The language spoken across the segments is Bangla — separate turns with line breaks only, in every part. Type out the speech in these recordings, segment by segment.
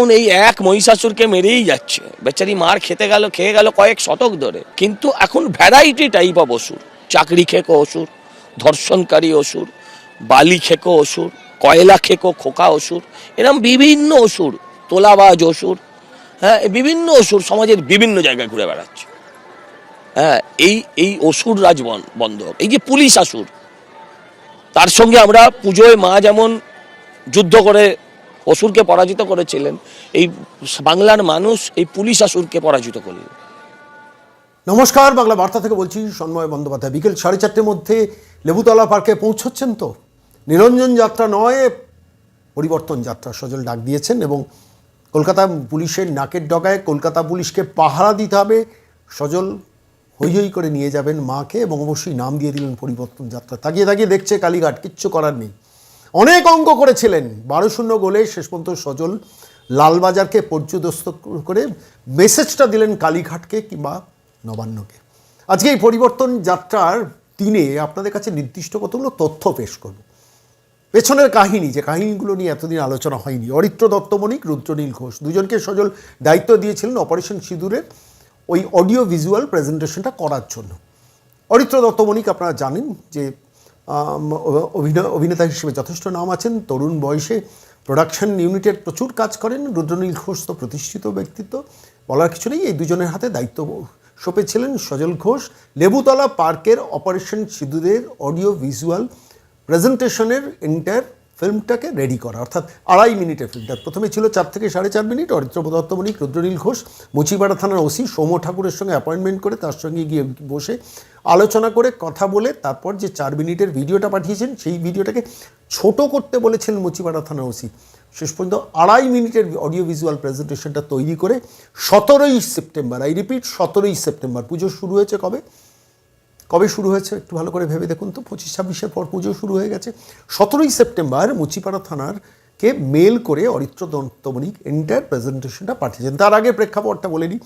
এই এক মহিষাসুরকে মেরেই যাচ্ছে। বেচারি মার খেতে গেল, খেয়ে গেল কয়েক শতক ধরে। কিন্তু এখন ভ্যারাইটি টাইপ অফ অসুর। চাকরি খেকো অসুর, ধর্ষণকারী অসুর, বালি খেকো অসুর, কয়লা খেকো খোকা অসুর এরকম বিভিন্ন অসুর, তোলাবাজ অসুর হ্যাঁ বিভিন্ন অসুর সমাজের বিভিন্ন জায়গায় ঘুরে বেড়াচ্ছে। হ্যাঁ এই এই অসুর রাজ বন- বন্ধ এই যে পুলিশ আসুর, তার সঙ্গে আমরা পুজোয় মা যেমন যুদ্ধ করে অসুরকে পরাজিত করেছিলেন। এই বাংলার মানুষ এই পুলিশ আসুরকে পরাজিত করলেন।
নমস্কার, বাংলা বার্তা থেকে বলছি সন্ময় বন্দ্যোপাধ্যায়। বিকেল সাড়ে চারটের মধ্যে লেবুতলা পার্কে পৌঁছচ্ছেন তো? নিরঞ্জন যাত্রা নয়, পরিবর্তন যাত্রা, সজল ডাক দিয়েছেন এবং কলকাতা পুলিশের নাকের ডগায় কলকাতা পুলিশকে পাহারা দিতে হবে। সজল হই হই করে নিয়ে যাবেন মাকে এবং অবশ্যই নাম দিয়ে দিলেন পরিবর্তন যাত্রা। তাকিয়ে তাকিয়ে দেখছে কালীঘাট, কিচ্ছু করার নেই। অনেক অঙ্ক করেছিলেন। বারো শূন্য গোলে শেষ পর্যন্ত সজল লালবাজারকে পর্যদস্ত করে মেসেজটা দিলেন কালীঘাটকে কিংবা নবান্নকে। আজকে এই পরিবর্তন যাত্রার দিনে আপনাদের কাছে নির্দিষ্ট কতগুলো তথ্য পেশ করব। পেছনের কাহিনী, যে কাহিনীগুলো নিয়ে এতদিন আলোচনা হয়নি। অরিত্র দত্তমণিক রুদ্রনীল ঘোষ, দুজনকে সজল দায়িত্ব দিয়েছিলেন অপারেশন সিঁদুরের ওই অডিও ভিজুয়াল প্রেজেন্টেশনটা করার জন্য। অরিত্র দত্তমণিক আপনারা জানেন যে অভিনয়, অভিনেতা হিসেবে যথেষ্ট নাম আছেন। তরুণ বয়সে প্রোডাকশন ইউনিটের প্রচুর কাজ করেন। রুদ্রনীল ঘোষ তো প্রতিষ্ঠিত ব্যক্তিত্ব। বলার কিছু নেই, এই দুজনের হাতে দায়িত্ব সঁপেছিলেন সজল ঘোষ। লেবুতলা পার্কের অপারেশন সিঁদুরের অডিও ভিজুয়াল প্রেজেন্টেশনের এন্টায়ার ফিল্মটাকে রেডি করা। অর্থাৎ আড়াই মিনিটের ফিল্মটা প্রথমে ছিল চার থেকে সাড়ে চার মিনিট। অরিত্র দত্তমণিক, রুদ্রনীল ঘোষ মুচিপাড়া থানার ওসি সৌম ঠাকুরের সঙ্গে অ্যাপয়েন্টমেন্ট করে তার সঙ্গে গিয়ে বসে আলোচনা করে কথা বলে তারপর যে চার মিনিটের ভিডিওটা পাঠিয়েছেন, সেই ভিডিওটাকে ছোট করতে বলেছিলেন মুচিপাড়া থানার ওসি। শেষ পর্যন্ত আড়াই মিনিটের অডিও ভিজুয়াল প্রেজেন্টেশনটা তৈরি করে সতেরোই সেপ্টেম্বর আই রিপিট সতেরোই সেপ্টেম্বর, পুজো শুরু হয়েছে কবে? কবে শুরু হয়েছে একটু ভালো করে ভেবে দেখুন তো, পঁচিশ ছাব্বিশের পর পুজো শুরু হয়ে গেছে। সতেরোই সেপ্টেম্বর মুচিপাড়া থানার কে মেল করে অরিত্র দন্তমণিক এন্টায়ার প্রেজেন্টেশনটা পাঠিয়েছেন। তার আগে প্রেক্ষাপটটা বলে নিই।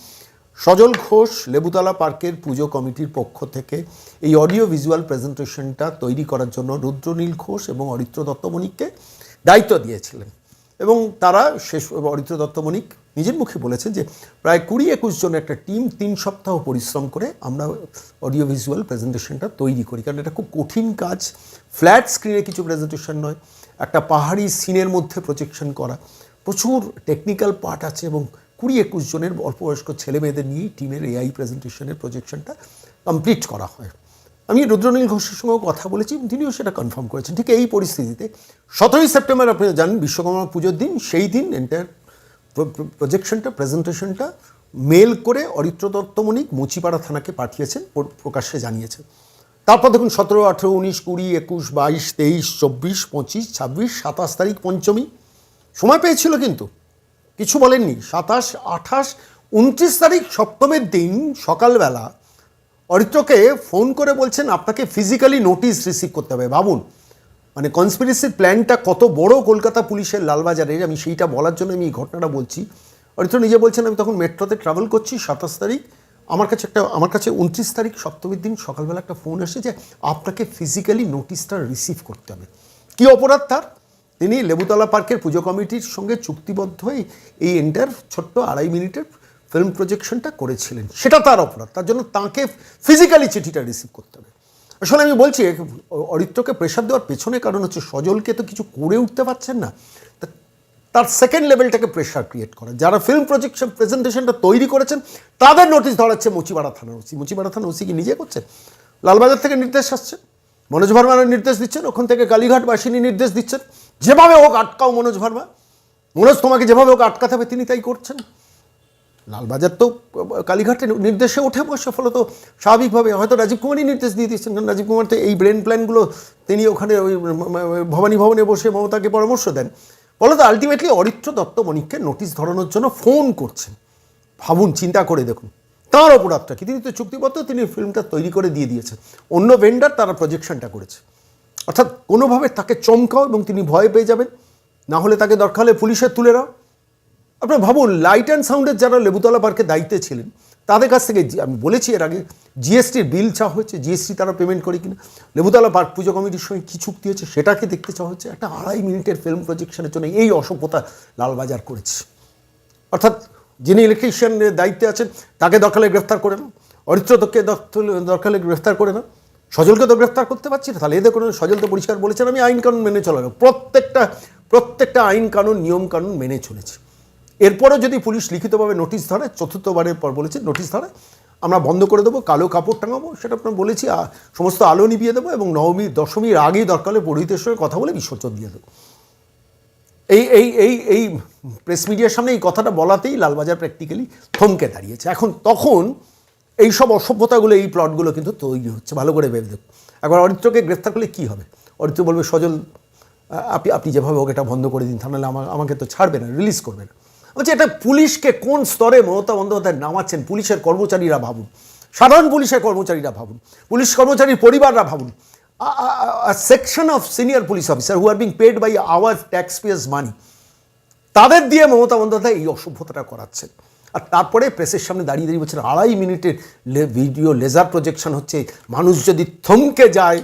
সজল ঘোষ লেবুতলা পার্কের পুজো কমিটির পক্ষ থেকে এই অডিও ভিজুয়াল প্রেজেন্টেশনটা তৈরি করার জন্য রুদ্রনীল ঘোষ এবং অরিত্র দত্তমণিককে দায়িত্ব দিয়েছিলেন। এবং তারা শেষ, অরিত্র দত্তমণিক নিজের মুখে বলেছেন যে প্রায় কুড়ি একুশ জন একটা টিম তিন সপ্তাহ পরিশ্রম করে আমরা অডিও ভিজুয়াল প্রেজেন্টেশনটা তৈরি করি। কারণ এটা খুব কঠিন কাজ। ফ্ল্যাট স্ক্রিনে কিছু প্রেজেন্টেশন নয়। একটা পাহাড়ি সিনের মধ্যে প্রজেকশন করা। প্রচুর টেকনিক্যাল পার্ট আছে এবং কুড়ি একুশ জনের অল্প বয়স্ক ছেলে মেয়েদের নিয়েই টিমের এআই প্রেজেন্টেশনের প্রজেকশনটা কমপ্লিট করা হয়। আমি রুদ্রনীল ঘোষের সঙ্গেও কথা বলেছি, তিনিও সেটা কনফার্ম করেছেন। ঠিক এই পরিস্থিতিতে সতেরোই সেপ্টেম্বর আপনি জানেন, বিশ্বকর্মা পুজোর দিন, সেই দিন এন্টায়ার প্রজেকশনটা প্রেজেন্টেশনটা মেল করে অরিত্র দত্তমণিক মুচিপাড়া থানাকে পাঠিয়েছেন, প্র- প্রকাশ্যে জানিয়েছেন। তারপর দেখুন, সতেরো, আঠেরো, উনিশ, কুড়ি, একুশ, বাইশ, তেইশ, চব্বিশ, পঁচিশ, ছাব্বিশ, সাতাশ তারিখ, পঞ্চমী। সময় পেয়েছিল কিন্তু। কিছু বলেননি। সাতাশ, আঠাশ, উনত্রিশ তারিখ, সপ্তমের দিন, সকালবেলা অরিত্রকে ফোন করে বলছেন, আপনাকে ফিজিক্যালি নোটিশ রিসিভ করতে হবে। ভাবুন মানে কনস্পিরেসির প্ল্যানটা কত বড় কলকাতা পুলিশের লালবাজারের, আমি সেইটা বলার জন্য আমি এই ঘটনাটা বলছি। অরিত্র নিজে বলছেন, আমি তখন মেট্রোতে ট্রাভেল করছি সাতাশ তারিখ। আমার কাছে একটা, আমার কাছে উনত্রিশ তারিখ সপ্তমীর দিন সকালবেলা একটা ফোন এসে যে আপনাকে ফিজিক্যালি নোটিশটা রিসিভ করতে হবে। কী অপরাধ তার? তিনি লেবুতলা পার্কের পুজো কমিটির সঙ্গে চুক্তিবদ্ধ হয়ে এই এন্টার ছোট্ট আড়াই মিনিটের ফিল্ম প্রজেকশনটা করেছিলেন। সেটা তার অপরাধ। তার জন্য তাকে ফিজিক্যালি চিঠিটা রিসিভ করতে হবে। আসলে আমি বলছি অরিত্রকে প্রেশার দেওয়ার পেছনে কারণ হচ্ছে সজলকে তো কিছু করে উঠতে পারছেন না। তার সেকেন্ড লেভেলটাকে প্রেশার ক্রিয়েট করা। যারা ফিল্ম প্রজেকশন প্রেজেন্টেশনটা তৈরি করেছেন, তাদের নোটিশ ধরাচ্ছে মুচিবাড়া থানার ওসি। মুচিবাড়া থানার ওসি কি নিজে করছে? লালবাজার থেকে নির্দেশ আসছে। মনোজ ভার্মার নির্দেশ দিচ্ছেন। ওখান থেকে কালীঘাট বাসিনী নির্দেশ দিচ্ছেন। যেভাবে হোক আটকাও মনোজ ভার্মা। মনোজ তোমাকে যেভাবে হোক আটকাতে হবে, তিনি তাই করছেন। লালবাজার তো কালীঘাটের নির্দেশে ওঠে বসে ফলত স্বাভাবিকভাবে। হয়তো রাজীব কুমারই নির্দেশ দিয়ে দিচ্ছেন কারণ রাজীব কুমার তো এই ব্রেন প্ল্যানগুলো তিনি ওখানে ওই ভবানী ভবনে বসে মমতাকে পরামর্শ দেন। ফলত আলটিমেটলি অরিত্র দত্তমণিককে নোটিশ ধরানোর জন্য ফোন করছেন। ভাবুন, চিন্তা করে দেখুন। তাঁর অপরাধটা কি? তিনি তো চুক্তিবদ্ধ, তিনি ফিল্মটা তৈরি করে দিয়ে দিয়েছেন। অন্য ভেন্ডার তারা প্রজেকশনটা করেছে। অর্থাৎ কোনোভাবে তাকে চমকাও এবং তিনি ভয় পেয়ে যাবেন। না হলে তাকে দরকার হলে পুলিশের তুলে নাও আপনার ভাবুন লাইট অ্যান্ড সাউন্ডের যারা লেবুতলা পার্কে দায়িত্বে ছিলেন, তাদের কাছ থেকে আমি বলেছি এর আগে জিএসটির বিল চাওয়া হয়েছে জিএসটি তারা পেমেন্ট করে কিনা। লেবুতলা পার্ক পুজো কমিটির সঙ্গে কী চুক্তি হয়েছে সেটাকে দেখতে চাওয়া হচ্ছে। একটা আড়াই মিনিটের ফিল্ম প্রজেকশনের জন্য এই অসভ্যতা লালবাজার করেছে। অর্থাৎ যিনি ইলেকট্রিশিয়ানের দায়িত্বে আছেন, তাকে দরকারে গ্রেফতার করে না অরিত্রতকে দরকারে গ্রেফতার করে না সজলকে তো গ্রেফতার করতে পারছি না, তাহলে এদের কোনো সজল তো পরিষ্কার বলেছেন, আমি আইন কানুন মেনে চলার প্রত্যেকটা প্রত্যেকটা আইন কানুন, নিয়ম কানুন মেনে চলেছি। এরপরও যদি পুলিশ লিখিতভাবে নোটিশ ধরে, চতুর্থবারের পর বলেছে নোটিশ ধরে, আমরা বন্ধ করে দেবো, কালো কাপড় টাঙাবো, সেটা আপনার বলেছি সমস্ত আলো নিভিয়ে দেবো এবং নবমী, দশমীর আগেই দরকার হলে পুরোহিতের সঙ্গে কথা বলে বিসর্জন দিয়ে দেবো। এই এই এই এই প্রেস মিডিয়ার সামনে এই কথাটা বলাতেই লালবাজার প্র্যাকটিক্যালি থমকে দাঁড়িয়েছে। এখন তখন এই সব অসভ্যতাগুলো, এই প্লটগুলো কিন্তু তৈরি হচ্ছে, ভালো করে ভেবে দেখুন। একবার অরিত্রকে গ্রেফতার করলে কী হবে? অরিত্র বলবে, সজল আপনি আপনি যেভাবে হোক এটা বন্ধ করে দিন তা নাহলে আমার আমাকে তো ছাড়বে না, রিলিজ করবে না। বলছি এটা পুলিশকে কোন স্তরে মমতা বন্দ্যোপাধ্যায় নামাচ্ছেন? পুলিশের কর্মচারীরা ভাবুন। সাধারণ পুলিশের কর্মচারীরা ভাবুন। পুলিশ কর্মচারীর পরিবাররা ভাবুন। Section of senior police officer who are being paid by our tax payers money তাদের দিয়ে মমতা বন্দ্যোপাধ্যায় এই অসভ্যতাটা করাচ্ছেন। আর তারপরে প্রেসের সামনে দাঁড়িয়ে দাঁড়িয়ে বলছেন, আড়াই মিনিটের ভিডিও লেজার প্রজেকশন হচ্ছে। মানুষ যদি থমকে যায়,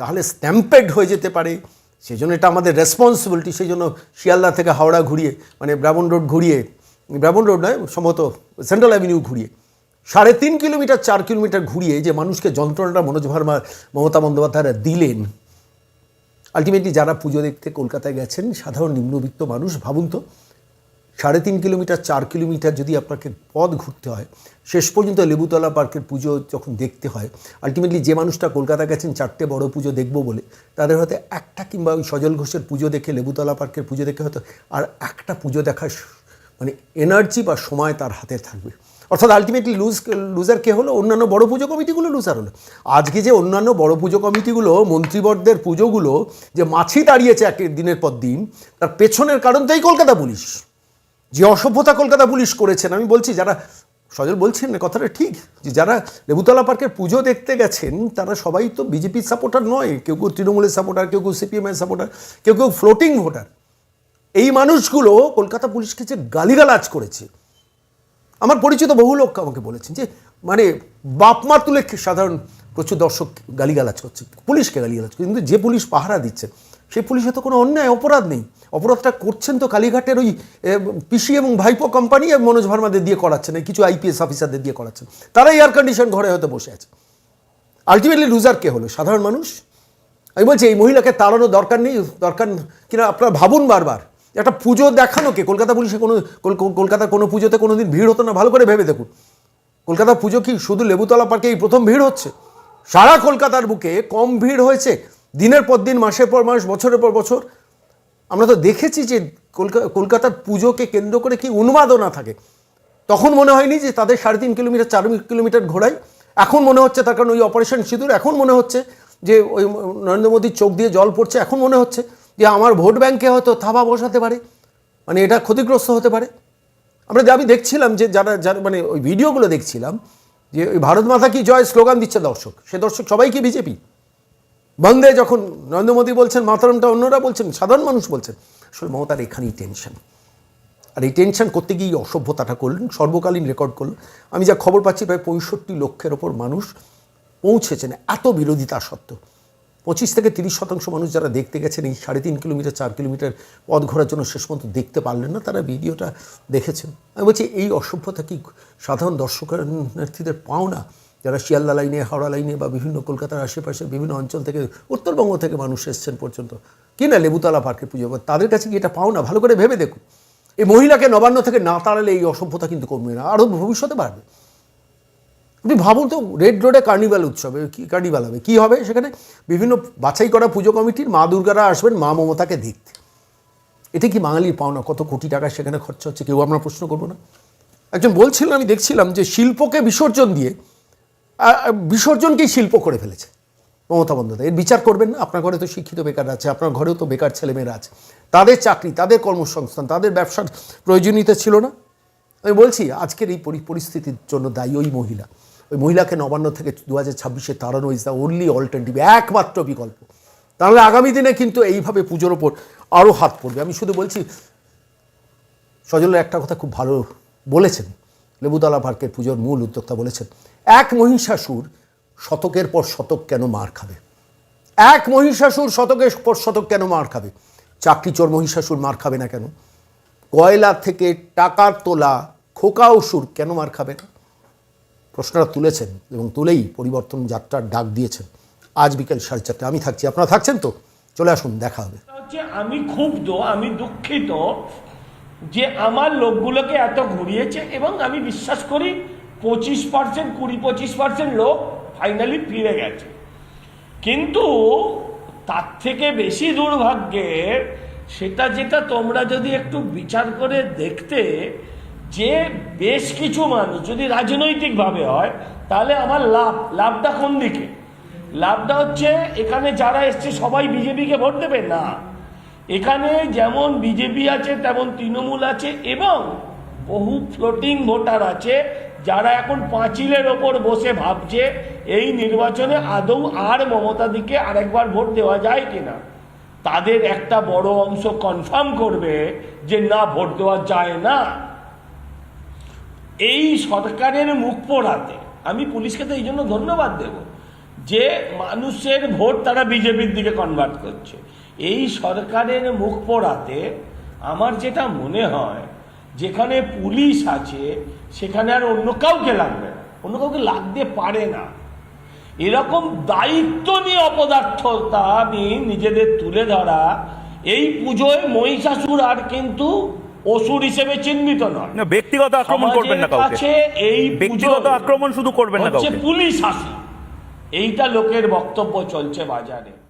তাহলে স্ট্যাম্পেড হয়ে যেতে পারে। সেই জন্য এটা আমাদের রেসপন্সিবিলিটি সেই জন্য শিয়ালদা থেকে হাওড়া ঘুরিয়ে মানে ব্রাহ্মণ রোড ঘুরিয়ে ব্রাহ্মণ রোড নয়, সম্ভবত সেন্ট্রাল অ্যাভিনিউ ঘুরিয়ে, সাড়ে তিন কিলোমিটার, চার কিলোমিটার ঘুরিয়ে যে মানুষকে যন্ত্রণাটা মনোজ ভার্মা, মমতা বন্দ্যোপাধ্যায়রা দিলেন আলটিমেটলি যারা পুজো দেখতে কলকাতায় গেছেন, সাধারণ নিম্নবিত্ত মানুষ, ভাবুন তো সাড়ে তিন কিলোমিটার, চার কিলোমিটার যদি আপনাকে পথ ঘুরতে হয়, শেষ পর্যন্ত লেবুতলা পার্কের পুজো যখন দেখতে হয় আলটিমেটলি যে মানুষটা কলকাতা গেছেন, চারটে বড় পুজো দেখব বলে, তাদের হয়তো একটা কিংবা ওই সজল ঘোষের পুজো দেখে, লেবুতলা পার্কের পুজো দেখে হয়তো আর একটা পুজো দেখার মানে এনার্জি বা সময় তার হাতে থাকবে। অর্থাৎ আলটিমেটলি লুজ লুজার কে হলো? অন্যান্য বড় পুজো কমিটিগুলো লুজার হলো। আজকে যে অন্যান্য বড় পুজো কমিটিগুলো মন্ত্রীবর্গের পুজোগুলো যে মাছি দাঁড়িয়েছে এক দিনের পর দিন, তার পেছনের কারণ কারণটাই কলকাতা পুলিশ। যে অসভ্যতা কলকাতা পুলিশ করেছেন, আমি বলছি যারা, সজল বলছেন না, কথাটা ঠিক, যে যারা লেবুতলা পার্কের পুজো দেখতে গেছেন, তারা সবাই তো বিজেপির সাপোর্টার নয়, কেউ কেউ তৃণমূলের সাপোর্টার, কেউ কেউ সিপিএমের সাপোর্টার, কেউ কেউ ফ্লোটিং ভোটার এই মানুষগুলো কলকাতা পুলিশকে যে গালিগালাজ করেছে। আমার পরিচিত বহু লোক আমাকে বলেছেন যে মানে বাপ মা তুলে সাধারণ প্রচুর দর্শক গালিগালাজ করছে, পুলিশকে গালিগালাজ করছে, কিন্তু যে পুলিশ পাহারা দিচ্ছে সেই পুলিশে তো কোনো অন্যায়, অপরাধ নেই। অপরাধটা করছেন তো কালীঘাটের ওই পিসি এবং ভাইপো কোম্পানি এবং মনোজ ভার্মাদের দিয়ে করাচ্ছেন কিছু আইপিএস অফিসারদের দিয়ে করাচ্ছেন। তারা এয়ার কন্ডিশন ঘরে হয়তো বসে আছে। আলটিমেটলি লুজার কে হলো? সাধারণ মানুষ? আমি বলছি, এই মহিলাকে তাড়ানো দরকার নেই, দরকার কিনা আপনারা ভাবুন বারবার। একটা পুজো দেখানো কে? কলকাতা পুলিশে কোনো, কল- কলকাতার কোনো পুজোতে কোনো দিন ভিড় হতো না? ভালো করে ভেবে দেখুন। কলকাতা পুজো কি? শুধু লেবুতলা পার্কে এই প্রথম ভিড় হচ্ছে? সারা কলকাতার বুকে কম ভিড় হয়েছে। দিনের পর দিন, মাসের পর মাস, বছরের পর বছর, আমরা তো দেখেছি যে কলকা- কলকাতার পুজোকে কেন্দ্র করে কি উন্মাদনা থাকে। তখন মনে হয়নি যে তাদের সাড়ে তিন কিলোমিটার, চার কিলোমিটার ঘোরায় এখন মনে হচ্ছে তার কারণ ওই অপারেশন সিঁদুর, এখন মনে হচ্ছে যে ওই নরেন্দ্র মোদীর চোখ দিয়ে জল পড়ছে, এখন মনে হচ্ছে যে আমার ভোট ব্যাংকে হয়তো থাবা বসাতে পারে মানে এটা ক্ষতিগ্রস্ত হতে পারে। আমরা আমি দেখছিলাম যে যারা যারা মানে ওই ভিডিওগুলো দেখছিলাম যে ওই ভারত মাতা কি জয় স্লোগান দিচ্ছে দর্শক, সে দর্শক সবাই কি বিজেপি? বন্দে যখন নরেন্দ্র মোদী বলছেন, মাতারামটা অন্যরা বলছেন, সাধারণ মানুষ বলছেন, আসলে মমতার এখানেই টেনশন আর এই টেনশন করতে গিয়ে অসভ্যতাটা করলেন, সর্বকালীন রেকর্ড করলেন। আমি যা খবর পাচ্ছি, প্রায় পঁয়ষট্টি লক্ষের ওপর মানুষ পৌঁছেছেন, এত বিরোধিতা সত্ত্বেও। পঁচিশ থেকে তিরিশ শতাংশ মানুষ যারা দেখতে গেছেন, এই সাড়ে তিন কিলোমিটার, চার কিলোমিটার পথ ঘোরার জন্য শেষ পর্যন্ত দেখতে পারলেন না, তারা ভিডিওটা দেখেছেন। আমি বলছি, এই অসভ্যতা কি সাধারণ দর্শকার্থীদের পাও না যারা শিয়ালদা লাইনে, হাওড়া লাইনে বা বিভিন্ন কলকাতার আশেপাশে বিভিন্ন অঞ্চল থেকে, উত্তরবঙ্গ থেকে মানুষ এসছেন পর্যন্ত, কি না লেবুতলা পার্কে পুজো করে তাদের কাছে কি এটা পাও না ভালো করে ভেবে দেখুন। এই মহিলাকে নবান্ন থেকে না তাড়ালে এই অসভ্যতা কিন্তু কমবে না, আরও ভবিষ্যতে বাড়বে। আপনি ভাবুন তো রেড রোডে কার্নিভাল উৎসবে, কি কার্নিভাল হবে? কী হবে সেখানে? বিভিন্ন বাছাই করা পুজো কমিটির মা দুর্গারা আসবেন, মা মমতাকে দেখতে। এটা কি বাঙালির পাওনা? কত কোটি টাকা সেখানে খরচা হচ্ছে? কেউ আমরা প্রশ্ন করব না। একজন বলছিলেন, আমি দেখছিলাম যে শিল্পকে বিসর্জন দিয়ে বিসর্জনকেই শিল্প করে ফেলেছে মমতা বন্দ্যোপাধ্যায়। এর বিচার করবেন না, আপনার ঘরে তো শিক্ষিত বেকার আছে, আপনার ঘরেও তো বেকার ছেলেমেয়েরা আছে। তাদের চাকরি, তাদের কর্মসংস্থান, তাদের ব্যবসার প্রয়োজনীয়তা ছিল না। আমি বলছি, আজকের এই পরি- পরিস্থিতির জন্য দায়ী ওই মহিলা। ওই মহিলাকে নবান্ন থেকে দু হাজার ছাব্বিশে তাড়ানো ইজ দ্য ওনলি অল্টারনেটিভ একমাত্র বিকল্প। তাহলে আগামী দিনে কিন্তু এইভাবে পুজোর ওপর আরও হাত পড়বে। আমি শুধু বলছি, সজলের একটা কথা খুব ভালো বলেছেন। লেবুতলা পার্কের পুজোর মূল উদ্যোক্তা বলেছেন, এক মহিষাসুর শতকের পর শতক কেন মার খাবে? এক মহিষাসুর শতকের পর শতক কেন মার খাবে? চাকরি চোর মহিষাসুর মার খাবে না কেন? কয়লা থেকে টাকার তোলা খোকা অসুর কেন মার খাবে না? প্রশ্নটা তুলেছেন এবং তুলেই পরিবর্তন যাত্রার ডাক দিয়েছেন। আজ বিকেল সাড়ে চারটে আমি থাকছি। আপনারা থাকছেন তো? চলে আসুন, দেখা হবে।
আমি ক্ষুব্ধ, আমি দুঃখিত যে আমার লোকগুলোকে এত ঘুরিয়েছে এবং আমি বিশ্বাস করি পঁচিশ পার্সেন্ট, কুড়ি পঁচিশ পার্সেন্ট লোক ফাইনালি ফিরে গেছে। কিন্তু তার থেকে বেশি দুর্ভাগ্যের সেটা যেটা তোমরা যদি একটু বিচার করে দেখতে, যে বেশ কিছু মানুষ যদি রাজনৈতিকভাবে হয়, তাহলে আমার লাভ, লাভটা কোন দিকে? লাভটা হচ্ছে এখানে যারা এসছে সবাই বিজেপিকে ভোট দেবে? না। এখানে যেমন বিজেপি আছে, তেমন তৃণমূল আছে এবং বহু ফ্লোটিং ভোটার আছে যারা এখন পাঁচিলের ওপর বসে ভাবছে এই নির্বাচনে আদৌ আর মমতা দিকে আরেকবার ভোট দেওয়া যায় কিনা। তাদের একটা বড় অংশ কনফার্ম করবে যে না, ভোট দেওয়া যায় না। এই সরকারের মুখ পোড়াতে আমি পুলিশকে তো এই জন্য ধন্যবাদ দেব যে মানুষের ভোট তারা বিজেপির দিকে কনভার্ট করছে। এই সরকারের মুখ পড়াতে আমার যেটা মনে হয় যেখানে পুলিশ আছে সেখানে আর অন্য কাউকে লাগবে না। অন্য কাউকে লাগতে পারে না। এরকম দায়িত্ব নিয়ে অপদার্থতা নিয়ে নিজেদের তুলে ধরা এই পুজোয় মহিষাসুর আর কিন্তু অসুর হিসেবে চিহ্নিত নয়।
না, ব্যক্তিগত আক্রমণ করবেন না কাউকে।
এই
ব্যক্তিগত আক্রমণ শুধু করবেন না কাউকে।
পুলিশ হাসি। এইটা লোকের বক্তব্য চলছে বাজারে।